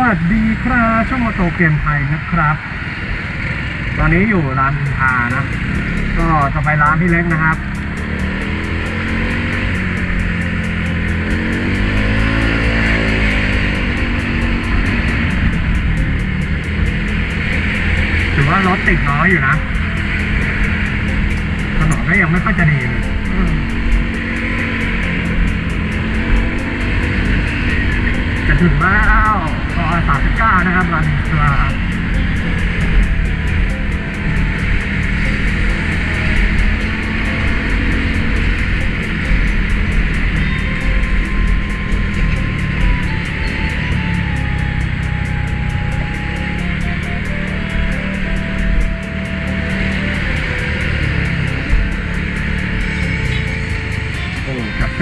วัสดีครับช่องโมโตเกมไทยนะครับ ตอนนี้อยู่ร้านอินทานะ ก็จะไปร้านพี่เล็กนะครับ ถือว่ารถติดน้อยอยู่นะ ถนนก็ยังไม่ค่อยจะดีเลยจะถึงแล้ว ซอยสามสิบเก้านะครับร้านอินทราโอ้คาเ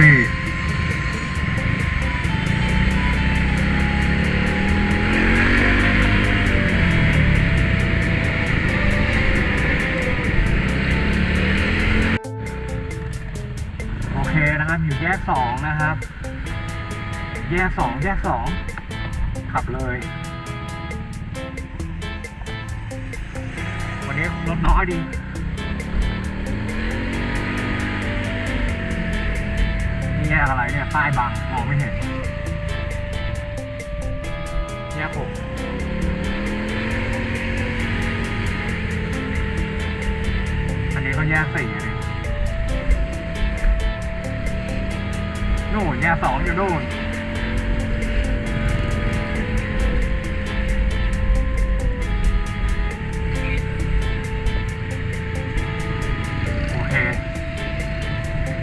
กสองนะครับ แยกสองแยกสองขับเลย วันนี้รถน้อยดีนี่แยกอะไรเนี่ยป้ายบังมองไม่เห็น แยกผมอันนี้ก็แยกสี่ เลยนู่นแยกสองอยู่นู่นโอเค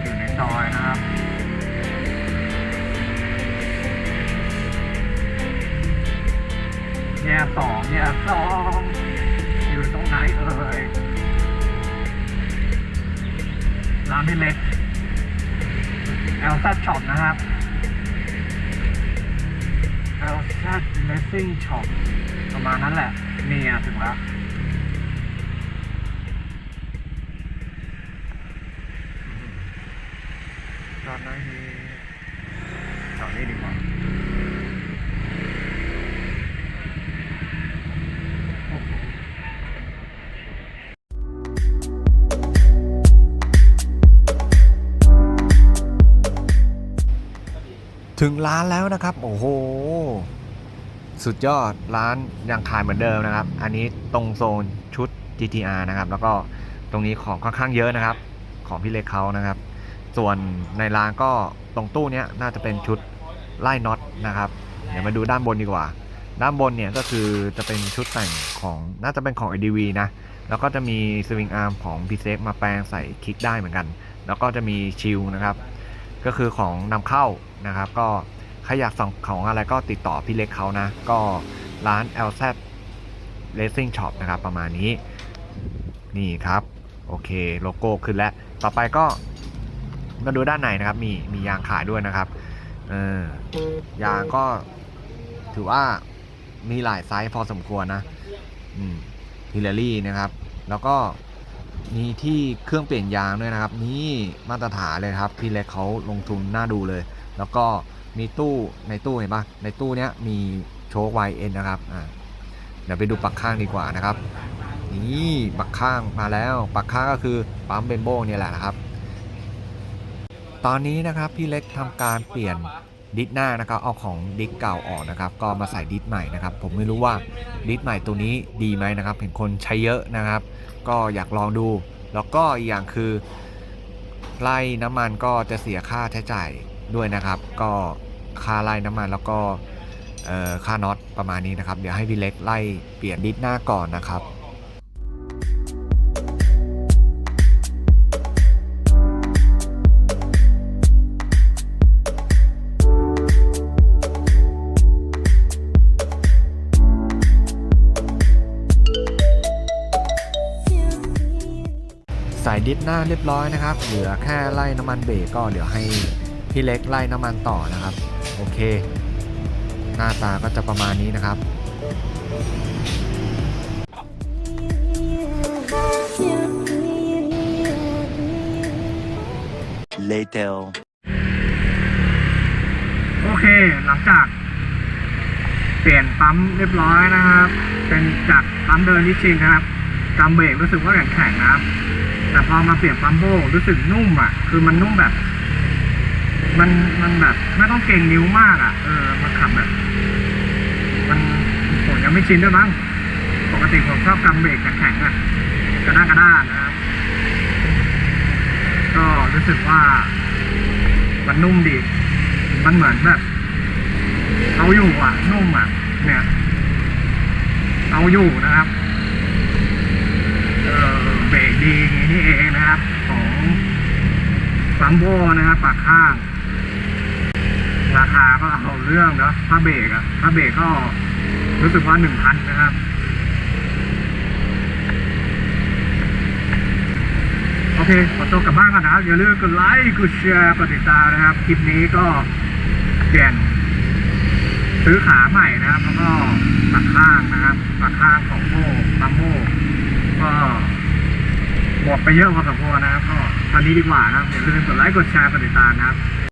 อยู่ในซอยนะครับแยกสองแยกสองอยู่ตรงไหนเอ่ยร้านพี่เล็ก แอลซัดช็อปนะครับแอลซัดเลสซิ่งช็อปประมาณนั้นแหละเนี่ยถึงแล้ว ถึงร้านแล้วนะครับ โอ้โห สุดยอดร้านยังขายเหมือนเดิมนะครับ อันนี้ตรงโซนชุด GTR นะครับ แล้วก็ตรงนี้ของค่อนข้างเยอะนะครับ ของพี่เล็กเขานะครับ ส่วนในร้านก็ตรงตู้นี้น่าจะเป็นชุดไล่น็อตนะครับ เดี๋ยวมาดูด้านบนดีกว่า ด้านบนเนี่ยก็คือจะเป็นชุดแต่งของน่าจะเป็นของ ADV นะ แล้วก็จะมีสวิงอาร์มของ p ีเซมาแปลงใส่คลิกได้เหมือนกัน แล้วก็จะมีชิลนะครับ ก็คือของนำเข้า นะครับ ก็ใครอยากสั่งของอะไรก็ติดต่อพี่เล็กเขานะ ก็ร้าน LZ Racing Shop นะครับ ประมาณนี้ นี่ครับ โอเค โลโก้ขึ้นแล้ว ต่อไปก็มาดูด้านในนะครับ มีมียางขายด้วยนะครับ เออยางก็ถือว่ามีหลายไซส์พอสมควรนะ อืมฮิลลารี่นะครับ แล้วก็ มีที่เครื่องเปลี่ยนยางด้วยนะครับ นี่มาตรฐานเลยครับ พี่เล็กเขาลงทุนน่าดูเลย แล้วก็มีตู้ในตู้เห็นปะในตู้เนี้ยมีโชค YN นะครับอ่าเดี๋ยวไปดูปักข้างดีกว่านะครับ นี่ปักข้างมาแล้วปักข้างก็คือปั๊มเบนโบเนี่ยแหละนะครับ ตอนนี้นะครับพี่เล็กทำการเปลี่ยน ดิสหน้านะครับเอาของดิสเก่าออกนะครับก็มาใส่ดิสใหม่นะครับผมไม่รู้ว่าดิสใหม่ตัวนี้ดีไหมนะครับเห็นคนใช้เยอะนะครับ ก็อยากลองดู แล้วก็อีกอย่างคือไล่น้ำมันก็จะเสียค่าใช้จ่ายด้วยนะครับ ก็ค่าไล่น้ำมันแล้วก็ค่าน็อตประมาณนี้นะครับ เดี๋ยวให้พี่เล็กไล่เปลี่ยนดิสหน้าก่อนนะครับ ใส่ดิสหน้าเรียบร้อยนะครับ เหลือแค่ไล่น้ำมันเบรกก็เดี๋ยวให้พี่เล็กไล่น้ำมันต่อนะครับ โอเค หน้าตาก็จะประมาณนี้นะครับ Later. โอเค หลังจาก เปลี่ยนปั๊มเรียบร้อยนะครับ เป็นจากปั๊มเดินนิชินนะครับกำเบรกรู้สึกว่าแข็งแข็งๆนะครับ แต่พอมาเปลี่ยนปัมโบรู้สึกนุ่มอะ คือมันนุ่มแบบ มันมันแบบไม่ต้องเก่งนิ้วมากอะ เออมันขับแบบ มันผมยังไม่ชินด้วยมั้งปกติผมชอบกำเบรกแข็งๆอะกระด้างกระด้านนะครับก็รู้สึกว่า มันนุ่มดี มันเหมือนแบบเอาอยู่อะ นุ่มอะ เนี่ย เอาอยู่นะครับ เออเบรกดี อย่างนี้นี่เองนะครับ ของซัมโบนะครับปากข้าง ราคาก็เอาเรื่องนะถ้าเบรกอะถ้าเบรกก็รู้สึกว่าหนึ่งพันนะครับโอเค ขอตัวกลับบ้านกันนะครับ อย่าลืมกดไลค์ กดแชร์ กดติดตามนะครับ คลิปนี้ก็เปลี่ยนซื้อขาใหม่นะครับ แล้วก็ปักข้างนะครับ ปักข้างของโม่ปัมโม่ก็ บอกไปเยอะพอสมควรนะครับก็ตอนนี้ดีกว่านะครับอย่าลืมกดไลค์กดแชร์กดติดตามนะครับ